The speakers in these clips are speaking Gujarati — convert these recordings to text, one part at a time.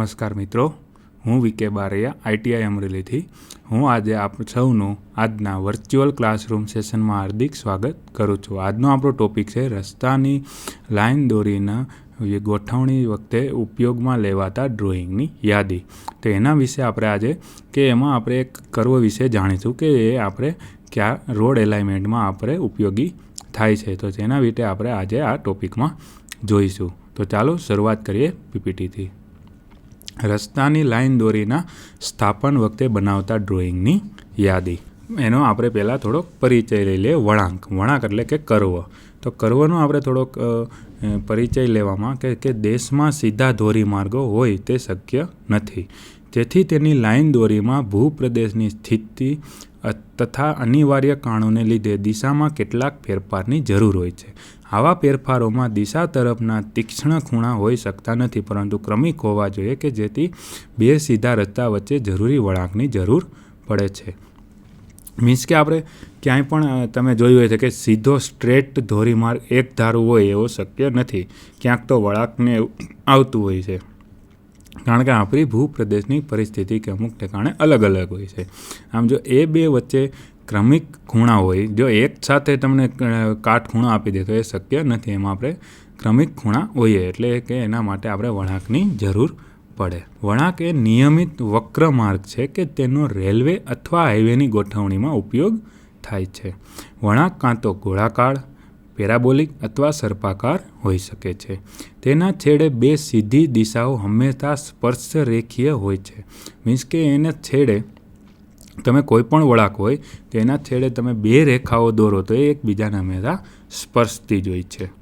નમસ્કાર મિત્રો, હું વિકે બારૈયા આઈટીઆઈ અમરેલીથી. હું આજે આપ સૌનું આજના વર્ચ્યુઅલ ક્લાસરૂમ સેશનમાં હાર્દિક સ્વાગત કરું છું. આજનો આપણો ટોપિક છે રસ્તાની લાઈન દોરીના ગોઠવણી વખતે ઉપયોગમાં લેવાતા ડ્રોઈંગની યાદી. તો એના વિશે આપણે આજે કે એમાં આપણે એક કર્વ વિશે જાણીશું કે એ આપણે ક્યાં રોડ એલાઇમેન્ટમાં આપણે ઉપયોગી થાય છે. તો તેના વિશે આપણે આજે આ ટોપિકમાં જોઈશું. તો ચાલો શરૂઆત કરીએ પીપીટીથી. રસ્તાની લાઈન દોરીના સ્થાપન વખતે બનાવતા ડ્રોઈંગની યાદી. એનો આપણે પહેલાં થોડોક પરિચય લઈ લઈએ, વળાંક. વળાંક એટલે કે કર્વ. તો કર્વનો આપણે થોડોક પરિચય લેવામાં કે કે દેશમાં સીધા ધોરીમાર્ગો હોય તે શક્ય નથી. તેથી તેની લાઈન દોરીમાં ભૂપ્રદેશની સ્થિતિ તથા અનિવાર્ય કારણોને લીધે દિશામાં કેટલાક ફેરફારની જરૂર હોય છે. આવા ફેરફારોમાં દિશા તરફના તીક્ષ્ણ ખૂણા હોઈ શકતા નથી, પરંતુ ક્રમિક હોવા જોઈએ કે જેથી બે સીધા રસ્તા વચ્ચે જરૂરી વળાંકની જરૂર પડે છે. મીન્સ કે આપણે ક્યાંય પણ તમે જોયું હોય છે કે સીધો સ્ટ્રેટ ધોરીમાર્ગ એક ધારું હોય એવો શક્ય નથી. ક્યાંક તો વળાંકને આવતું હોય છે. કારણ કે આપણી ભૂપ્રદેશની પરિસ્થિતિ કે અમુક ઠેકાણે અલગ અલગ હોય છે. આમ જો એ બે વચ્ચે ક્રમિક ખૂણા હોય, જો એક સાથે તમને કાટ ખૂણા આપી દે તો એ શક્ય નથી. એમાં આપણે ક્રમિક ખૂણા હોઈએ, એટલે કે એના માટે આપણે વળાંકની જરૂર પડે. વળાંક એ નિયમિત વક્ર માર્ગ છે કે તેનો રેલવે અથવા હાઈવેની ગોઠવણીમાં ઉપયોગ થાય છે. વળાંક કાં તો ગોળાકાર, પેરાબોલિક અથવા સર્પાકાર હોઈ શકે છે. તેના છેડે બે સીધી દિશાઓ હંમેશા સ્પર્શ રેખીય હોય છે. મીન્સ કે એને છેડે તમે કોઈ પણ વળાંક હોય, તો એના છેડે તમે બે રેખાઓ દોરો, તો એ એકબીજાને હંમેશા સ્પર્શતી જ હોય છે.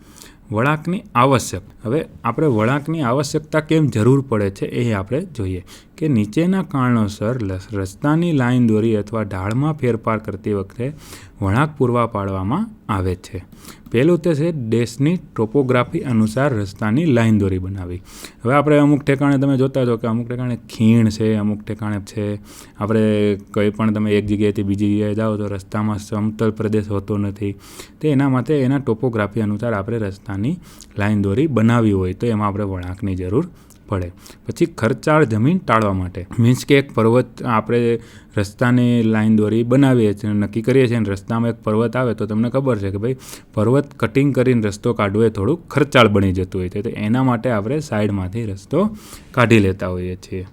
વળાંકની આવશ્યક. હવે આપણે વળાંકની આવશ્યકતા કેમ જરૂર પડે છે એ આપણે જોઈએ કે નીચેના કારણોસર રસ્તાની લાઈન દોરી અથવા ઢાળમાં ફેરફાર કરતી વખતે વળાંક પૂરવા પાડવામાં આવે છે. પહેલું તે છે દેશની ટોપોગ્રાફી અનુસાર રસ્તાની લાઈન દોરી બનાવી. હવે આપણે અમુક ઠેકાણે તમે જોતા જો કે અમુક ઠેકાણે ખીણ છે, અમુક ઠેકાણે છે. આપણે કંઈ પણ તમે એક જગ્યાએથી બીજી જગ્યાએ જાઓ તો રસ્તામાં સમતલ પ્રદેશ હોતો નથી. તે એના માટે એના ટોપોગ્રાફી અનુસાર આપણે રસ્તાની લાઈન દોરી બનાવવી હોય તો એમાં આપણે વળાંકની જરૂર પડે. પછી ખર્ચાળ જમીન ટાળવા માટે. મીન્સ કે એક પર્વત આપણે રસ્તાની લાઈન દોરી બનાવીએ છીએ, નક્કી કરીએ છીએ, અને રસ્તામાં એક પર્વત આવે તો તમને ખબર છે કે ભાઈ પર્વત કટિંગ કરીને રસ્તો કાઢવો એ થોડુંક ખર્ચાળ બની જતું હોય છે. તો એના માટે આપણે સાઈડમાંથી રસ્તો કાઢી લેતા હોઈએ છીએ.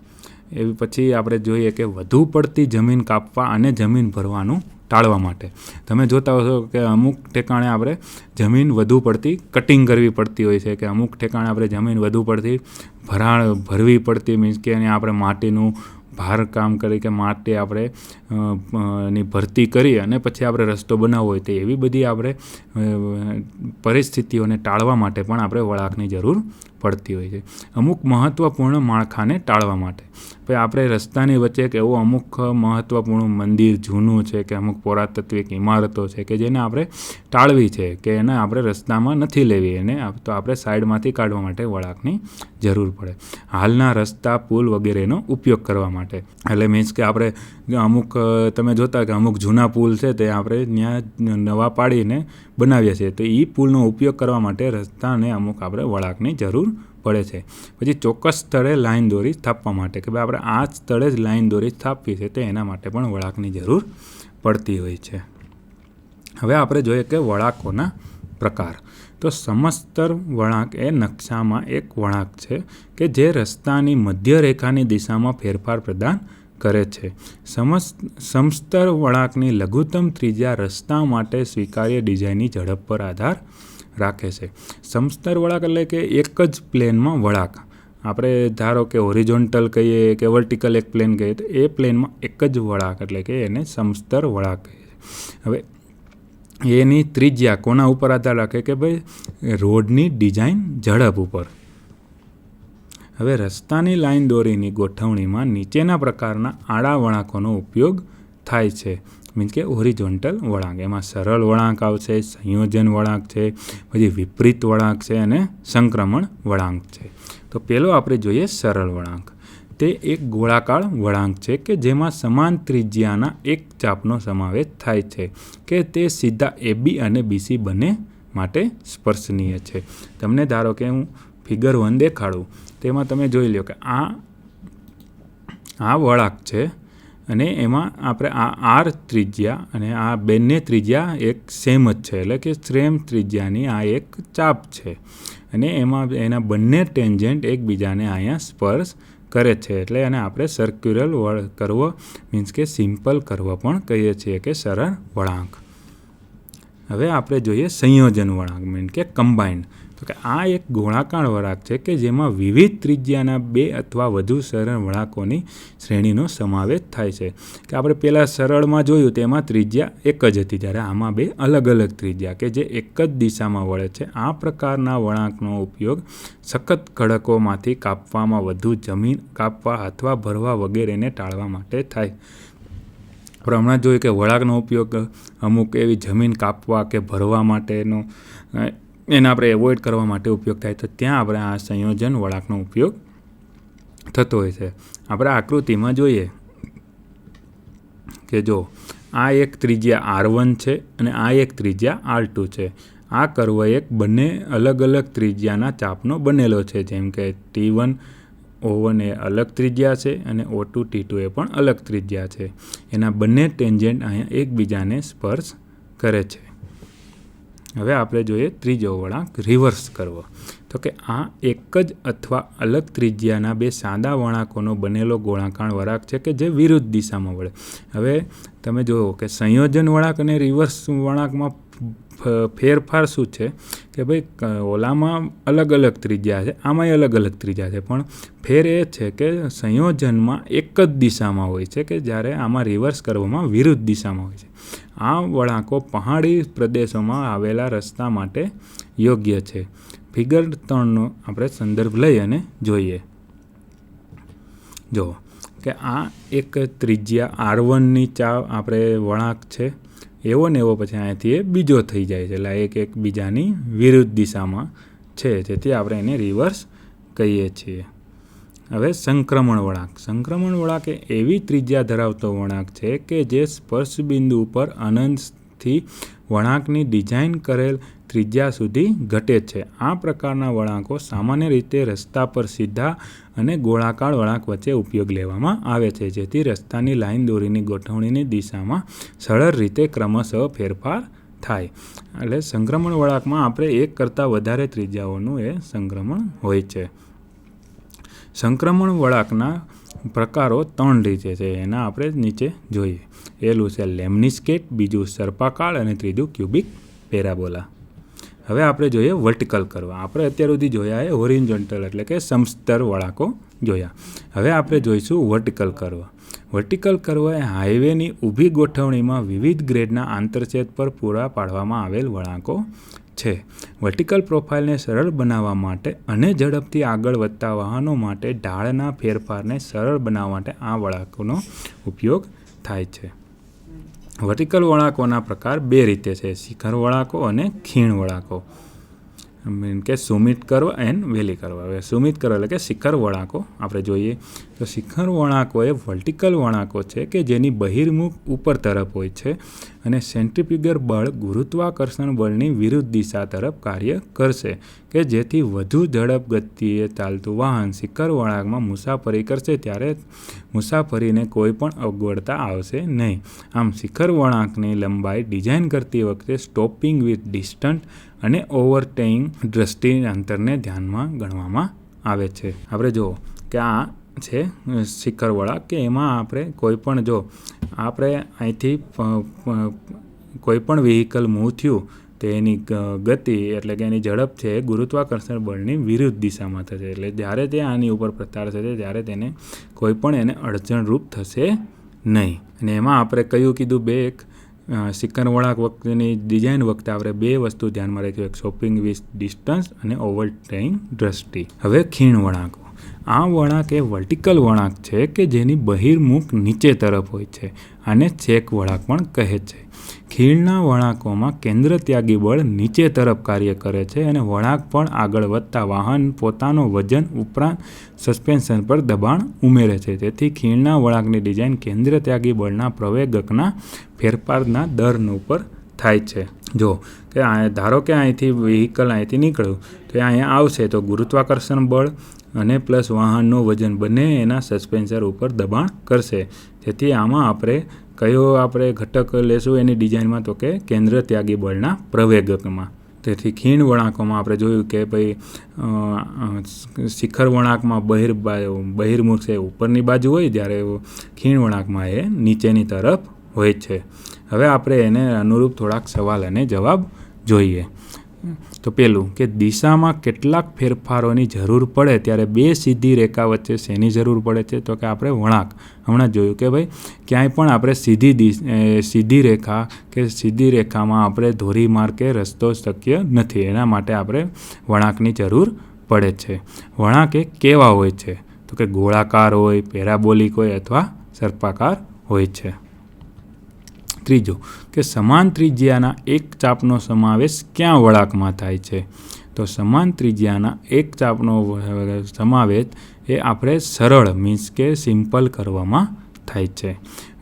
એવી પછી આપણે જોઈએ કે વધુ પડતી જમીન કાપવા અને જમીન ભરવાનું ટાળવા માટે. તમે જોતા હશો કે અમુક ઠેકાણે આપણે જમીન વધુ પડતી કટિંગ કરવી પડતી હોય છે કે અમુક ઠેકાણે આપણે જમીન વધુ પડતી ભરાણ ભરવી પડતી મીન્સ કે એને આપણે માટીનું ભાર કામ કરી કે માટી આપણે ની ભરતી કરી અને પછી આપણે રસ્તો બનાવવો હોય તો એવી બધી આપણે પરિસ્થિતિઓને ટાળવા માટે પણ આપણે વળાંકની જરૂર પડતી હોય છે. અમુક મહત્ત્વપૂર્ણ માળખાને ટાળવા માટે. ભાઈ, આપણે રસ્તાની વચ્ચે એક એવું અમુક મહત્ત્વપૂર્ણ મંદિર જૂનું છે કે અમુક પુરાતત્વિક ઇમારતો છે કે જેને આપણે ટાળવી છે કે એને આપણે રસ્તામાં નથી લેવી, એને તો આપણે સાઈડમાંથી કાઢવા માટે વળાંકની જરૂર પડે. હાલના રસ્તા, પુલ વગેરેનો ઉપયોગ કરવા માટે. એટલે મીન્સ કે આપણે અમુક તમે જોતા કે અમુક જૂના પુલ છે તે આપણે ત્યાં નવા પાડીને બનાવીએ છીએ તો એ પુલનો ઉપયોગ કરવા માટે રસ્તાને અમુક આપણે વળાંકની જરૂર પડે છે. પછી ચોક્કસ સ્થળે લાઈન દોરી સ્થાપવા માટે કે ભાઈ આપણે આ સ્થળે જ લાઈન દોરી સ્થાપવી છે તો એના માટે પણ વળાંકની જરૂર પડતી હોય છે. હવે આપણે જોઈએ કે વળાંકોના પ્રકાર. તો સમસ્તર વળાંક એ નકશામાં એક વળાંક છે કે જે રસ્તાની મધ્ય રેખાની દિશામાં ફેરફાર પ્રદાન કરે છે. સમસ, સમસ્તર વળાંકની લઘુત્તમ ત્રિજ્યા રસ્તા માટે સ્વીકાર્ય ડિઝાઇનની ઝડપ પર આધાર રાખે છે. સમસ્તર વળાંક એટલે કે એક જ પ્લેનમાં વળાંક. આપણે ધારો કે ઓરિજોન્ટલ કહીએ કે વર્ટિકલ એક પ્લેન કહીએ તો એ પ્લેનમાં એક જ વળાંક એટલે કે એને સમસ્તર વળાંક કહીએ હવે એની ત્રિજ્યા કોના ઉપર આધાર રાખે કે ભાઈ રોડની ડિઝાઇન ઝડપ ઉપર. હવે રસ્તાની લાઈન દોરીની ગોઠવણીમાં નીચેના પ્રકારના આડા વળાંકોનો ઉપયોગ થાય છે. મીન્સ કે ઓરિજોન્ટલ વળાંક. એમાં સરળ વળાંક આવશે, સંયોજન વળાંક છે, પછી વિપરીત વળાંક છે અને સંક્રમણ વળાંક છે. તો પહેલો આપણે જોઈએ સરળ વળાંક. તે એક ગોળાકાર વળાંક છે કે જેમાં સમાન ત્રિજ્યાના એક ચાપનો સમાવેશ થાય છે કે તે સીધા એબી અને બીસી બંને માટે સ્પર્શનીય છે. તમને ધારો કે હું ફિગર વન દેખાડું. તેમાં તમે જોઈ લો કે આ આ વળાંક છે અને એમાં આપણે આ આર ત્રિજ્યા અને આ બંને ત્રિજ્યા એક સેમ જ છે. એટલે કે સેમ ત્રિજ્યાની આ એક ચાપ છે. અને એમાં એના બંને ટેન્જન્ટ એકબીજાને અહીંયા સ્પર્શ કરે છે. એટલે એને આપણે સર્ક્યુલર વળ કરવો મીન્સ કે સિમ્પલ કરવો પણ કહીએ છીએ કે સરળ વળાંક. હવે આપણે જોઈએ સંયોજન વળાંક મીન કે કમ્બાઇન્ડ તો કે આ એક ગોળાકાર વળાંક છે કે જેમાં વિવિધ ત્રિજ્યાના બે અથવા વધુ સરળ વળાંકોની શ્રેણીનો સમાવેશ થાય છે. કે આપણે પહેલાં સરળમાં જોયું તેમાં ત્રિજ્યા એક જ હતી, જ્યારે આમાં બે અલગ અલગ ત્રિજ્યા કે જે એક જ દિશામાં વળે છે. આ પ્રકારના વળાંકનો ઉપયોગ સખત ખડકોમાંથી કાપવામાં વધુ જમીન કાપવા અથવા ભરવા વગેરેને ટાળવા માટે થાય. આપણે હમણાં જોયું કે વળાંકનો ઉપયોગ અમુક એવી જમીન કાપવા કે ભરવા માટેનો એને આપણે એવોઇડ કરવા માટે ઉપયોગ થાય તો ત્યાં આપણે આ સંયોજન વળાંકનો ઉપયોગ થતો હોય છે. આપણે આકૃતિમાં જોઈએ કે જો આ એક ત્રિજ્યા આર વન છે અને આ એક ત્રિજ્યા આર ટુ છે. આ કર્વ એક બંને અલગ અલગ ત્રિજ્યાના ચાપનો બનેલો છે. જેમ કે ટી વન ઓ વન એ અલગ ત્રિજ્યા છે અને ઓ ટુ ટી ટુ એ પણ અલગ ત્રિજ્યા છે. એના બંને ટેન્જન્ટ અહીંયા એકબીજાને સ્પર્શ કરે છે. હવે આપણે જોઈએ ત્રીજો વળાંક, રિવર્સ કરવો. તો કે આ એક જ અથવા અલગ ત્રિજ્યાના બે સાદા વળાંકોનો બનેલો ગોળાકાર વળાંક છે કે જે વિરુદ્ધ દિશામાં વળે. હવે તમે જુઓ કે સંયોજન વળાંક અને રિવર્સ વળાંકમાં ફેરફાર શું છે કે ભાઈ ઓલામાં અલગ અલગ ત્રિજ્યા છે, આમાંય અલગ અલગ ત્રિજ્યા છે. પણ ફેર એ છે કે સંયોજનમાં એક જ દિશામાં હોય છે કે જ્યારે આમાં રિવર્સ કરવામાં વિરુદ્ધ દિશામાં હોય છે. આ વળાંકો પહાડી પ્રદેશોમાં આવેલા રસ્તા માટે યોગ્ય છે. ફિગર ત્રણનો આપણે સંદર્ભ લઈ અને જોઈએ. જો કે આ એક ત્રિજ્યા આર વનની ચા આપણે વળાંક છે. એવો ને એવો પછી અહીંયાથી એ બીજો થઈ જાય છે. એટલે એક એક બીજાની વિરુદ્ધ દિશામાં છે. જેથી આપણે એને રિવર્સ કહીએ છીએ. હવે સંક્રમણ વળાંક. સંક્રમણ વળાંક એ એવી ત્રિજ્યા ધરાવતો વળાંક છે કે જે સ્પર્શ બિંદુ ઉપર અનંતથી વળાંકની ડિઝાઇન કરેલ ત્રિજ્યા સુધી ઘટે છે. આ પ્રકારના વળાંકો સામાન્ય રીતે રસ્તા પર સીધા અને ગોળાકાર વળાંક વચ્ચે ઉપયોગ લેવામાં આવે છે, જેથી રસ્તાની લાઇન દોરીની ગોઠવણીની દિશામાં સરળ રીતે ક્રમશઃ ફેરફાર થાય. એટલે સંક્રમણ વળાંકમાં આપણે એક કરતાં વધારે ત્રિજ્યાઓનું એ સંક્રમણ હોય છે. સંક્રમણ વળાંકના પ્રકારો ત્રણ રીતે છે એના આપણે નીચે જોઈએ. પહેલું છે લેમનિસ્કેટ, બીજું સર્પાકાળ અને ત્રીજું ક્યુબિક પેરાબોલા. હવે આપણે જોઈએ વર્ટિકલ કરવા. આપણે અત્યાર સુધી જોયા એ હોરિન્જન્ટલ એટલે કે સમસ્તર વળાંકો જોયા. હવે આપણે જોઈશું વર્ટિકલ કરવા. વર્ટિકલ કરવા એ હાઈવેની ઊભી ગોઠવણીમાં વિવિધ ગ્રેડના આંતરછેદ પર પૂરા પાડવામાં આવેલ વળાંકો છે. વર્ટિકલ પ્રોફાઇલને સરળ બનાવવા માટે અને ઝડપથી આગળ વધતા વાહનો માટે ઢાળના ફેરફારને સરળ બનાવવા માટે આ વળાંકોનો ઉપયોગ થાય છે. વર્ટિકલ વળાંકોના પ્રકાર બે રીતે છે. શિખર વળાંકો અને ખીણ વળાંકો. મીન કે summit curve and valley curve હવે સુમિત કર્વ એટલે કે શિખર વળાંકો આપણે જોઈએ. તો શિખર વળાંકો એ વર્ટિકલ વળાંકો છે કે જેની બહિર્મુખ ઉપર તરફ હોય છે અને સેન્ટ્રીપ્યુગર બળ ગુરુત્વાકર્ષણ બળની વિરુદ્ધ દિશા તરફ કાર્ય કરશે, કે જેથી વધુ ઝડપ ગતિએ ચાલતું વાહન શિખર વળાંકમાં મુસાફરી કરશે ત્યારે મુસાફરીને કોઈ પણ અગવડતા આવશે નહીં. આમ શિખર વળાંકની લંબાઈ ડિઝાઇન કરતી વખતે સ્ટોપિંગ વિથ ડિસ્ટન્ટ અને ઓવરટેઇંગ દ્રષ્ટિ અંતરને ધ્યાનમાં ગણવામાં આવે છે. આપણે જુઓ કે આ છે શિખરવાળા કે એમાં આપણે કોઈ પણ જો આપણે અહીંથી કોઈ પણ વ્હીકલ મૂવ થયું, તો એની ગતિ એટલે કે એની ઝડપ છે ગુરુત્વાકર્ષણ બળની વિરુદ્ધ દિશામાં થશે. એટલે જ્યારે તે આની ઉપર પ્રતાર થશે, ત્યારે તેને કોઈ પણ એને અડચણરૂપ થશે નહીં. અને એમાં આપણે કયું કીધું બે એક શિખર વળાંક વખતેની ડિઝાઇન વખતે આપણે બે વસ્તુ ધ્યાનમાં રાખ્યું એક shopping with distance and over trying દ્રષ્ટિ. હવે ખીણ વળાંક. આ વળાંક એ વર્ટિકલ વળાંક છે કે જેની બહિર્મુખ નીચે તરફ હોય છે આને ચેક વળાંક પણ કહે છે. ખીણના વળાંકોમાં કેન્દ્ર ત્યાગી બળ નીચે તરફ કાર્ય કરે છે અને વળાંક પણ આગળ વધતા વાહન પોતાનો વજન ઉપરાંત સસ્પેન્શન પર દબાણ ઉમેરે છે. તેથી ખીણના વળાંકની ડિઝાઇન કેન્દ્ર ત્યાગી બળના પ્રવેગકના ફેરફારના દરનું ઉપર થાય છે. જો કે ધારો કે અહીંથી વ્હીકલ અહીંથી નીકળ્યું, તો અહીંયા આવશે તો ગુરુત્વાકર્ષણ બળ અને પ્લસ વાહનનું વજન બંને એના સસ્પેન્સર ઉપર દબાણ કરશે. તેથી આમાં આપણે કયો આપણે ઘટક લેશું એની ડિઝાઇનમાં તો કે કેન્દ્ર ત્યાગી બળના પ્રવેગકમાં. તેથી ખીણ વળાંકોમાં આપણે જોયું કે ભાઈ શિખર વળાંકમાં બહિર બહિર્મુખ છે, ઉપરની બાજુ હોય જ્યારે ખીણ વળાંકમાં એ નીચેની તરફ હોય છે. હવે આપણે એને અનુરૂપ થોડાક સવાલ અને જવાબ જોઈએ. તો પેલું કે દિશામાં કેટલાક ફેરફારોની જરૂર પડે ત્યારે બે સીધી રેખા વચ્ચે શેની જરૂર પડે છે? તો કે આપણે વળાંક. હમણાં જોયું કે ભાઈ, ક્યાંય પણ આપણે સીધી સીધી રેખા કે સીધી રેખામાં આપણે ધોરીમાર્ગ કે રસ્તો શક્ય નથી. એના માટે આપણે વળાંકની જરૂર પડે છે. વળાંક એ કેવા હોય છે? તો કે ગોળાકાર હોય, પેરાબોલિક હોય અથવા સર્પાકાર હોય છે. ત્રીજો કે સમાન ત્રિજ્યાના એક ચાપનો સમાવેશ ક્યાં વળાંકમાં થાય છે? તો સમાન ત્રિજ્યાના એક ચાપનો સમાવેશ એ આપણે સરળ મીન્સ કે સિમ્પલ કરવામાં થાય છે.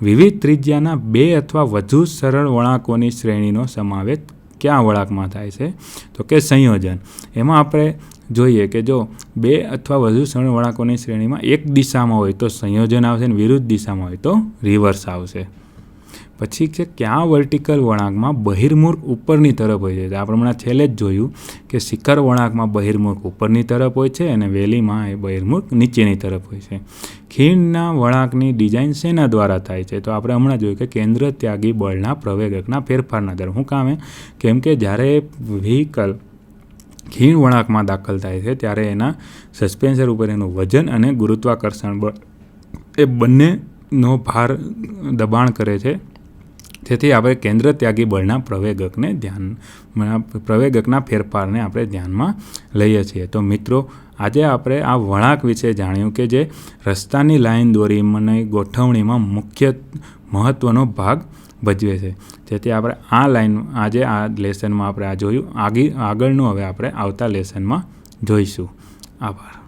વિવિધ ત્રિજ્યાના બે અથવા વધુ સરળ વળાંકોની શ્રેણીનો સમાવેશ ક્યાં વળાંકમાં થાય છે? તો કે સંયોજન. એમાં આપણે જોઈએ કે જો બે અથવા વધુ સરળ વળાંકોની શ્રેણીમાં એક દિશામાં હોય તો સંયોજન આવશે અને વિરુદ્ધ દિશામાં હોય તો રિવર્સ આવશે. પછી છે ક્યાં વર્ટિકલ વળાંકમાં બહિર્મુખ ઉપરની તરફ હોય છે? આપણે હમણાં છેલ્લે જ જોયું કે શિખર વળાંકમાં બહિર્મુખ ઉપરની તરફ હોય છે અને વેલીમાં એ બહિર્મુખ નીચેની તરફ હોય છે. ખીણના વળાંકની ડિઝાઇન શેના દ્વારા થાય છે? તો આપણે હમણાં જોયું કે કેન્દ્ર ત્યાગી બળના પ્રવેગકના ફેરફારના દર. હું કામે કેમ કે જ્યારે વ્હીકલ ખીણ વળાંકમાં દાખલ થાય છે, ત્યારે એના સસ્પેન્સર ઉપર એનું વજન અને ગુરુત્વાકર્ષણ બળ એ બંનેનો ભાર દબાણ કરે છે. તેથી આપણે કેન્દ્ર ત્યાગી બળના પ્રવેગકને ધ્યાન પ્રવેગકના ફેરફારને આપણે ધ્યાનમાં લઈએ છીએ. તો મિત્રો, આજે આપણે આ વળાંક વિશે જાણ્યું કે જે રસ્તાની લાઇન દોરીની ગોઠવણીમાં મુખ્ય મહત્ત્વનો ભાગ ભજવે છે. જેથી આપણે આ લાઇન આજે આ લેસનમાં આપણે આ જોયું. આગી, આગળનું હવે આપણે આવતા લેસનમાં જોઈશું. આભાર.